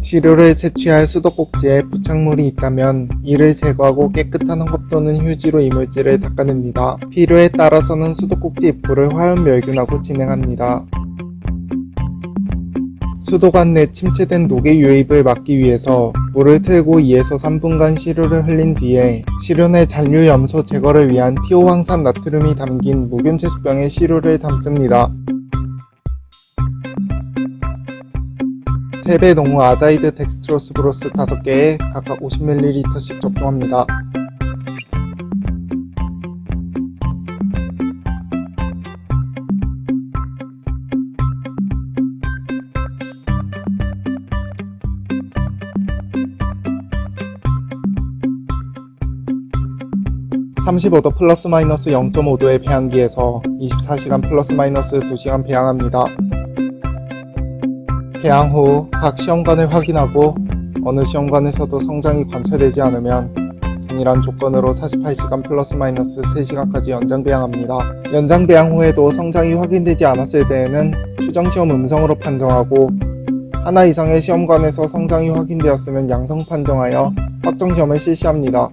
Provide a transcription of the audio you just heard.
시료를 채취할 수도꼭지에 부착물이 있다면 이를 제거하고 깨끗한 헝겊 또는 휴지로 이물질을 닦아냅니다. 필요에 따라서는 수도꼭지 입구를 화염 멸균하고 진행합니다. 수도관 내 침체된 녹의 유입을 막기 위해서 물을 틀고 2에서 3분간 시료를 흘린 뒤에 시료 내 잔류 염소 제거를 위한 티오황산 나트륨이 담긴 무균 채수병에 시료를 담습니다. 세배 농후 아자이드 덱스트로스 브로스 5개에 각각 50ml씩 접종합니다. (35도) 플러스 마이너스 (0.5도의) 배양기에서 (24시간) 플러스 마이너스 (2시간) 배양합니다. 배양 후각 시험관을 확인하고 어느 시험관에서도 성장이 관찰되지 않으면 동일한 조건으로 48시간 플러스 마이너스 3시간까지 연장 배양합니다. 연장 배양 후에도 성장이 확인되지 않았을 때에는 추정 시험 음성으로 판정하고 하나 이상의 시험관에서 성장이 확인되었으면 양성 판정하여 확정 시험을 실시합니다.